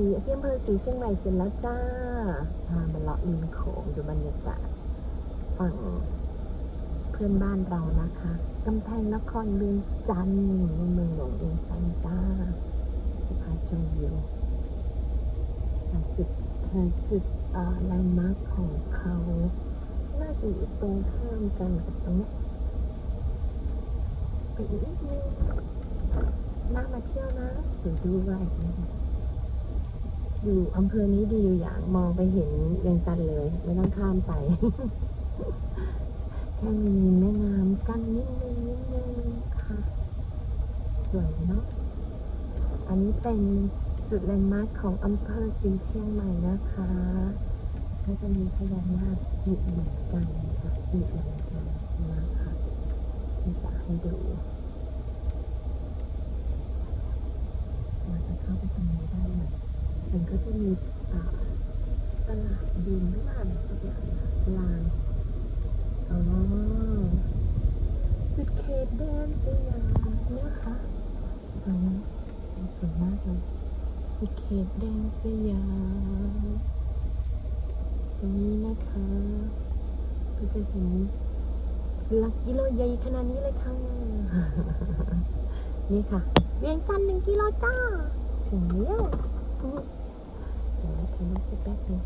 สีที่อำเภอสีเชียงใหม่เสร็จแล้วจ้าพามาเลาะริมโขงดูบรรยากาศฝั่งเพื่อนบ้านเรานะคะกำแพงนครเวียงจันทร์เมืองหลวงเวียงจันทร์จ้าจะพาชมวิวจุดจุดอ่อแลน์มาร์คของเขา น่าจะอยู่ตรงข้ามกันกับตรงนี้ไปอีกนิดนึงน่ามาเที่ยวนะสวยด้วย อยู่อำเภอนี้ดีอยู่อย่างมองไปเห็นเวียงจันทร์เลย ไม่ต้องข้ามไป แค่มีแม่น้ำกั้นนิดนึงนิดนึงค่ะ สวยเนาะอันนี้เป็นจุดแลนด์มาร์คของอำเภอสีเชียงใหม่นะคะก็จะมีพญานาคอยู่เหมือนกันค่ะอยู่เหมือนกันนะคะที่จะให้ดูเราจะเข้าไปตรงนี้ได้ มันก็จะมีอ่าตลาดดินหรือว่าอะไรสักอย่างนะลานอ๋อสุดเขตแดนสยามนะคะสวยมสวยมากเลยสุดเขตแดนสยามตรงนี้นะคะก็จะเห็นหลักกิโลใหญ่ขนาดนี้เลยค่ะ นี่ค่ะ เวียงจันทร์หนึ่งกิโลจ้าถึงแล้ว เดี๋ยวถ่ายรูปสักแป๊บหนึง